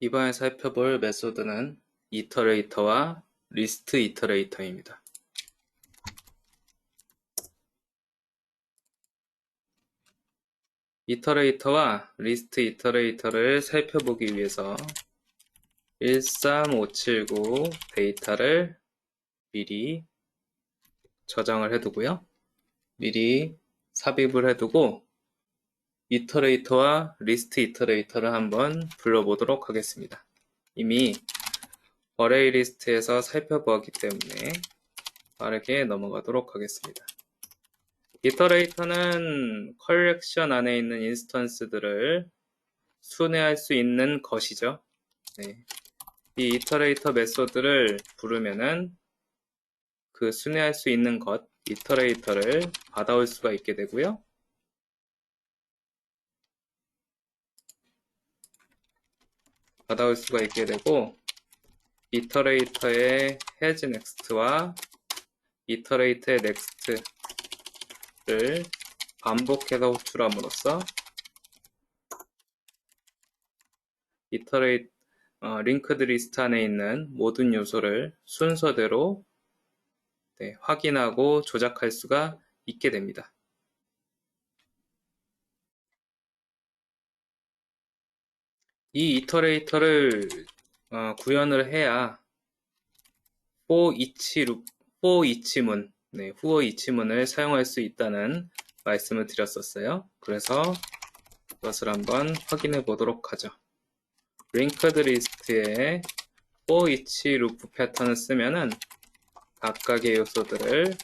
이번에 살펴볼 메소드는 이터레이터와 리스트 이터레이터입니다. 이터레이터와 리스트 이터레이터를 살펴보기 위해서 13579 데이터를 미리 저장을 해두고요. 미리 삽입을 해두고 이터레이터와 리스트 이터레이터를 한번 불러보도록 하겠습니다. 이미 어레이 리스트에서 살펴보았기 때문에 빠르게 넘어가도록 하겠습니다. 이터레이터는 컬렉션 안에 있는 인스턴스들을 순회할 수 있는 것이죠. 네. 이 이터레이터 메소드를 부르면은 그 순회할 수 있는 것, 이터레이터를 받아올 수가 있게 되고요. 받아올 수가 있게 되고 이터레이터의 has next와 이터레이터의 next를 반복해서 호출함으로써 이터레이터 어, 링크드 리스트 안에 있는 모든 요소를 순서대로 네, 확인하고 조작할 수가 있게 됩니다. 이 이터레이터를 어, 구현을 해야 for each loop, for each 문, 네, 후어 이치문을 사용할 수 있다는 말씀을 드렸었어요. 그래서 이것을 한번 확인해 보도록 하죠. linked 리스트에 for each loop 패턴을 쓰면은 각각의 요소들을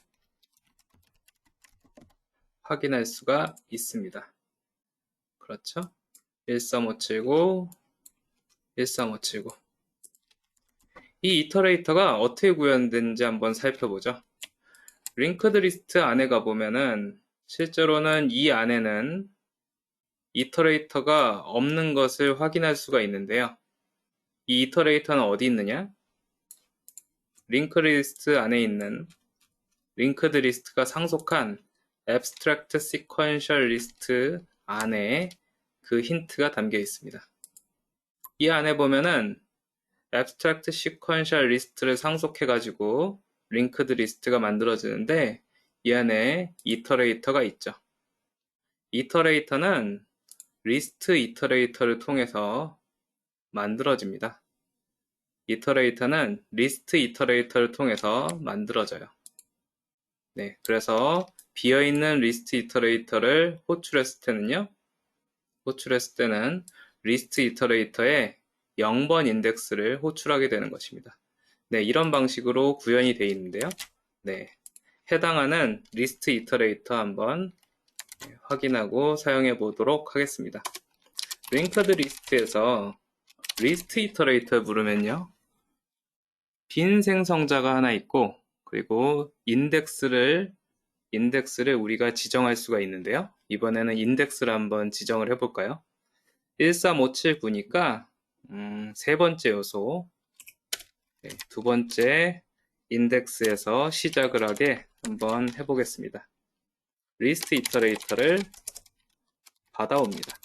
확인할 수가 있습니다. 그렇죠? 13579 13579. 이 이터레이터가 어떻게 구현된지 한번 살펴보죠. 링크드 리스트 안에 가보면은 실제로는 이 안에는 이터레이터가 없는 것을 확인할 수가 있는데요. 이 이터레이터는 어디 있느냐? 링크 리스트 안에 있는 링크드 리스트가 상속한 abstract sequential list 안에 그 힌트가 담겨 있습니다. 이 안에 보면은 abstract sequential list를 상속해 가지고 linked 리스트가 만들어지는데 이 안에 이터레이터가 있죠. 이터레이터는 리스트 이터레이터를 통해서 만들어집니다. 이터레이터는 리스트 이터레이터를 통해서 만들어져요. 네, 그래서 비어있는 리스트 이터레이터를 호출했을 때는요. 호출했을 때는 리스트 이터레이터에 0번 인덱스를 호출하게 되는 것입니다. 네, 이런 방식으로 구현이 되어 있는데요. 네, 해당하는 리스트 이터레이터 한번 확인하고 사용해 보도록 하겠습니다. 링크드 리스트에서 리스트 이터레이터 부르면요. 빈 생성자가 하나 있고 그리고 인덱스를 인덱스를 우리가 지정할 수가 있는데요. 이번에는 인덱스를 한번 지정을 해볼까요? 13579니까 음, 세 번째 요소 네, 두 번째 인덱스에서 시작을 하게 한번 해보겠습니다. 리스트 이터레이터를 받아옵니다.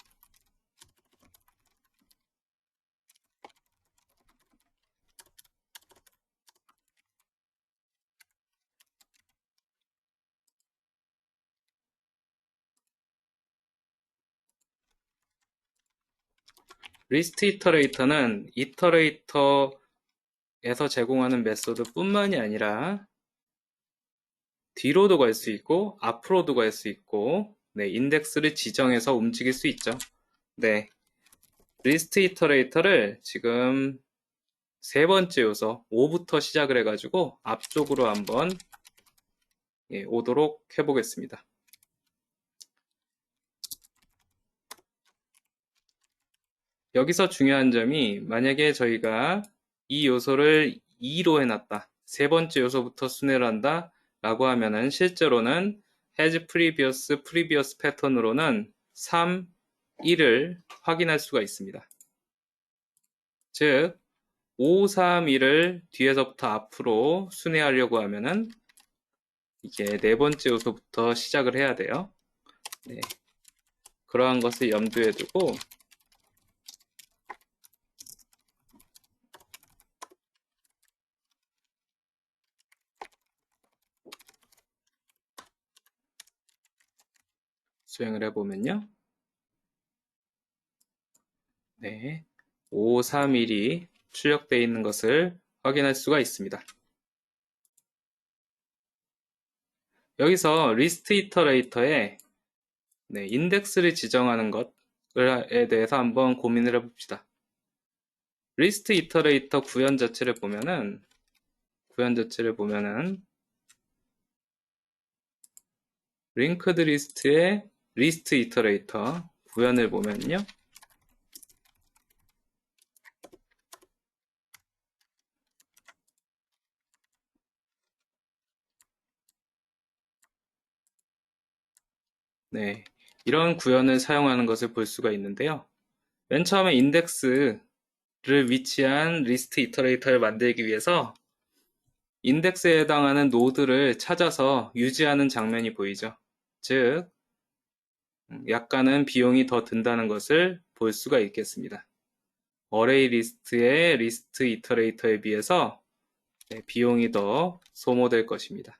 리스트 이터레이터는 이터레이터에서 제공하는 메소드 뿐만이 아니라 뒤로도 갈 수 있고 앞으로도 갈 수 있고 네, 인덱스를 지정해서 움직일 수 있죠. 네, 리스트 이터레이터를 지금 세 번째 요소 5부터 시작을 해가지고 앞쪽으로 한번 예, 오도록 해보겠습니다. 여기서 중요한 점이 만약에 저희가 이 요소를 2로 해놨다. 세 번째 요소부터 순회를 한다. 라고 하면은 실제로는 has previous, previous 패턴으로는 3, 1을 확인할 수가 있습니다. 즉, 5, 3, 1을 뒤에서부터 앞으로 순회하려고 하면은 이게 네 번째 요소부터 시작을 해야 돼요. 네. 그러한 것을 염두에 두고 수행을 해보면요. 네, 531이 출력되어 있는 것을 확인할 수가 있습니다. 여기서 리스트 이터레이터에 네, 인덱스를 지정하는 것에 대해서 한번 고민을 해봅시다. 리스트 이터레이터 구현 자체를 보면은 구현 자체를 보면은 링크드 리스트의 리스트 이터레이터 구현을 보면요. 네, 이런 구현을 사용하는 것을 볼 수가 있는데요. 맨 처음에 인덱스를 위치한 리스트 이터레이터를 만들기 위해서 인덱스에 해당하는 노드를 찾아서 유지하는 장면이 보이죠. 즉, 음, 약간은 비용이 더 든다는 것을 볼 수가 있겠습니다. 어레이 리스트의 리스트 이터레이터에 비해서 네, 비용이 더 소모될 것입니다.